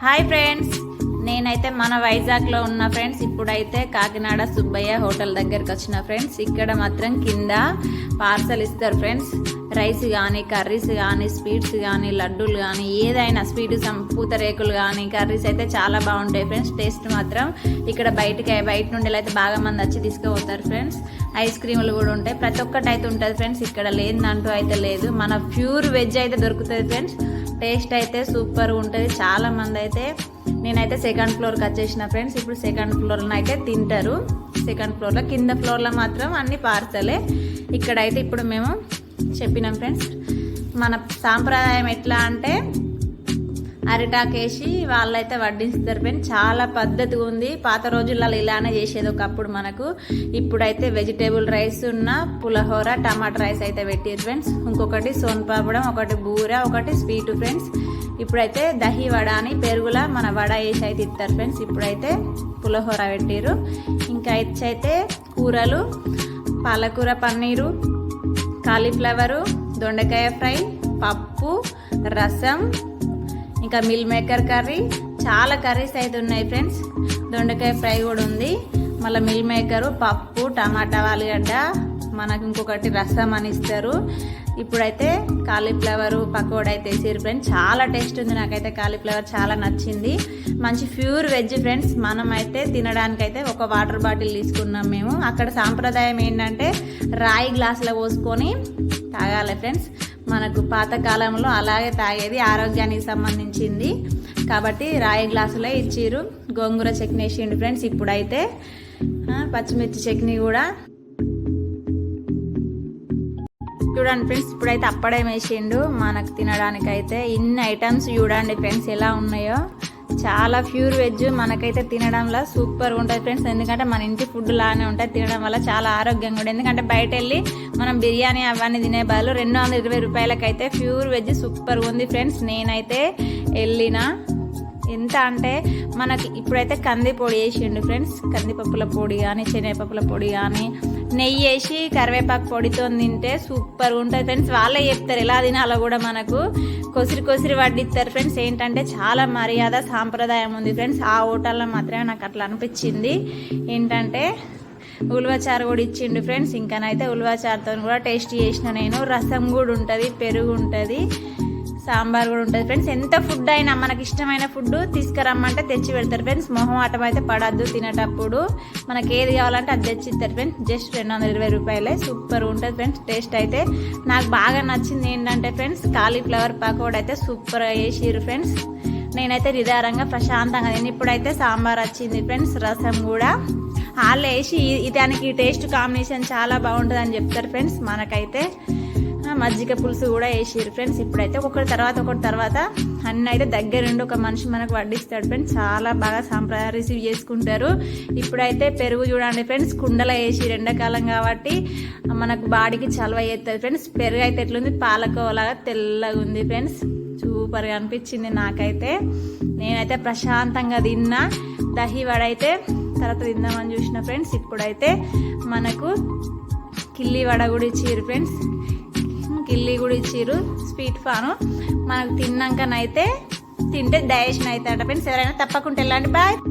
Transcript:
Hi friends. నేనైతే మన వైజాగ్లో ఉన్న ఫ్రెండ్స్. ఇప్పుడైతే కాకినాడ సుబ్బయ్య హోటల్ దగ్గరికి వచ్చిన ఫ్రెండ్స్. ఇక్కడ మాత్రం కింద పార్సల్ ఇస్తారు ఫ్రెండ్స్. రైస్ కానీ కర్రీస్ కానీ స్వీట్స్ కానీ లడ్డూలు కానీ ఏదైనా స్వీట్ పూతరేకులు కానీ కర్రీస్ అయితే చాలా బాగుంటాయి ఫ్రెండ్స్. టేస్ట్ మాత్రం ఇక్కడ బయటకి బయట నుండి అయితే బాగా మంది వచ్చి తీసుకుపోతారు ఫ్రెండ్స్. ఐస్ క్రీములు కూడా ఉంటాయి. ప్రతి ఒక్కటి అయితే ఉంటుంది ఫ్రెండ్స్. ఇక్కడ లేదంటూ అయితే లేదు. మన ప్యూర్ వెజ్ అయితే దొరుకుతుంది ఫ్రెండ్స్. టేస్ట్ అయితే సూపర్ ఉంటుంది. చాలా మంది అయితే నేనైతే సెకండ్ ఫ్లోర్కి వచ్చేసిన ఫ్రెండ్స్ ఇప్పుడు సెకండ్ ఫ్లోర్లో అయితే తింటారు. సెకండ్ ఫ్లోర్లో కింద ఫ్లోర్లో మాత్రం అన్ని పార్సలే ఇక్కడైతే ఇప్పుడు మేము చెప్పినాం ఫ్రెండ్స్ మన సాంప్రదాయం ఎట్లా అంటే అరిటాకేసి వాళ్ళైతే వడ్డిస్తారు ఫ్రెండ్స్ చాలా పద్ధతి ఉంది. పాత రోజులలో ఇలానే చేసేది ఒకప్పుడు మనకు. ఇప్పుడైతే వెజిటేబుల్ రైస్ ఉన్న పులహోర టమాటా రైస్ అయితే పెట్టారు ఫ్రెండ్స్. ఇంకొకటి సోన్పాపడం ఒకటి బూర ఒకటి స్వీట్ ఫ్రెండ్స్. ఇప్పుడైతే దహి వడ అని పెరుగుల మన వడ వేసి అయితే ఇస్తారు ఫ్రెండ్స్. ఇప్పుడైతే పులహోర పెట్టారు ఇంకా అయితే కూరలు పాలకూర పన్నీరు కాలీఫ్లవరు దొండకాయ ఫ్రై పప్పు రసం ఇంకా మిల్ మేకర్ కర్రీ చాలా కర్రీస్ అయితే ఉన్నాయి ఫ్రెండ్స్. దొండకాయ ఫ్రై కూడా ఉంది. మళ్ళీ మిల్ మేకరు పప్పు టమాటా ఆలుగడ్డ మనకు ఇంకొకటి రసం అని ఇస్తారు. ఇప్పుడైతే కాలీఫ్లవర్ పకోడా అయితే వేసారు ఫ్రెండ్స్. చాలా టేస్ట్ ఉంది నాకైతే కాలీఫ్లవర్ చాలా నచ్చింది. మంచి ప్యూర్ వెజ్ ఫ్రెండ్స్ మనం అయితే తినడానికైతే ఒక వాటర్ బాటిల్ తీసుకున్నాం మేము. అక్కడ సాంప్రదాయం ఏంటంటే రాయి గ్లాసులో పోసుకొని తాగాలి ఫ్రెండ్స్. మనకు పాతకాలంలో అలాగే తాగేది ఆరోగ్యానికి సంబంధించింది. కాబట్టి రాయి గ్లాసులో ఇచ్చిరు గోంగూర చట్నీ వేసిండు ఫ్రెండ్స్ ఇప్పుడైతే. పచ్చిమిర్చి చట్నీ కూడా. చూడండి ఫ్రెండ్స్ ఇప్పుడైతే అప్పుడే వేసిండు. మనకు తినడానికి అయితే ఇన్ని ఐటమ్స్ చూడండి ఫ్రెండ్స్ ఎలా ఉన్నాయో. చాలా ప్యూర్ వెజ్ మనకైతే తినడంలో సూపర్ ఉంటుంది ఫ్రెండ్స్. ఎందుకంటే మన ఇంటి ఫుడ్ లానే ఉంటుంది తినడం వల్ల చాలా ఆరోగ్యంగా ఉంటుంది ఎందుకంటే బయట వెళ్ళి మనం బిర్యానీ అవన్నీ తినే బదులు రెండు వందల ఇరవై రూపాయలకైతే ప్యూర్ వెజ్ సూపర్ ఉంది ఫ్రెండ్స్. నేనైతే వెళ్ళిన ఎంత అంటే మనకి ఇప్పుడైతే కంది పొడి వేసిండు ఫ్రెండ్స్. కందిపప్పుల పొడి కానీ శనగపప్పుల పొడి కానీ నెయ్యి వేసి కరివేపాకు పొడితో తింటే సూపర్ ఉంటుంది ఫ్రెండ్స్. వాళ్ళే చెప్తారు ఎలా తినాలో కూడా మనకు. కొసిరి కొసిరి వడ్డిస్తారు ఫ్రెండ్స్. ఏంటంటే చాలా మర్యాద సాంప్రదాయం ఉంది ఫ్రెండ్స్. ఆ హోటల్లో మాత్రమే నాకు అట్లా అనిపించింది. ఏంటంటే ఉలవచారు కూడా ఇచ్చిండు ఫ్రెండ్స్. ఇంకానైతే ఉలవచారుతో కూడా టేస్ట్ చేసిన నేను. రసం కూడా ఉంటుంది పెరుగు ఉంటుంది. సాంబార్ కూడా ఉంటుంది. ఫ్రెండ్స్ ఎంత ఫుడ్ అయినా మనకి ఇష్టమైన ఫుడ్ తీసుకురమ్మంటే తెచ్చి పెడతారు. ఫ్రెండ్స్ మొహం ఆటం అయితే పడద్దు తినేటప్పుడు. మనకి ఏది కావాలంటే అది తెచ్చి ఇస్తారు ఫ్రెండ్స్ జస్ట్ రెండు వందల ఇరవై రూపాయలే. సూపర్ ఉంటుంది. ఫ్రెండ్స్ టేస్ట్ అయితే నాకు బాగా నచ్చింది ఏంటంటే ఫ్రెండ్స్ కాలీఫ్లవర్ పకోడ అయితే సూపర్గా చేసిరు ఫ్రెండ్స్ నేనైతే నిదారంగా ప్రశాంతంగా నేను ఇప్పుడైతే సాంబార్ వచ్చింది. ఫ్రెండ్స్ రసం కూడా. వాళ్ళు వేసి దానికి టేస్ట్ కాంబినేషన్ చాలా బాగుంటుంది అని చెప్తారు. ఫ్రెండ్స్ మనకైతే మజ్జిగ పులుసు కూడా వేసారు ఫ్రెండ్స్ ఇప్పుడైతే. ఒకటి తర్వాత ఒకటి తర్వాత అన్నీ అయితే దగ్గరుండి ఒక మనిషి మనకు వడ్డిస్తాడు ఫ్రెండ్స్. చాలా బాగా సాంప్రదాయం రిసీవ్ చేసుకుంటారు. ఇప్పుడైతే పెరుగు చూడండి ఫ్రెండ్స్ కుండలో వేసి ఎండాకాలం కాబట్టి మనకు బాడీకి చలవ చేస్తుంది ఫ్రెండ్స్. పెరుగు అయితే ఎట్లుంది? పాలకోలాగా తెల్లగా ఉంది ఫ్రెండ్స్. సూపర్గా అనిపించింది నాకైతే. నేనైతే ప్రశాంతంగా తిన్నా దహి వడైతే తర్వాత తిందామని చూసిన ఫ్రెండ్స్. ఇప్పుడైతే మనకు కిల్లి వడ కూడా ఇచ్చిర్రు ఫ్రెండ్స్. కిల్లి కూడా ఇచ్చిర్రు స్వీట్ ఫాను. మనకు తిన్నాకనైతే తింటే డైజెషన్ అవుతాడ ఫ్రెండ్స్. ఎవరైనా తప్పకుండా వెళ్ళండి. బాయ్.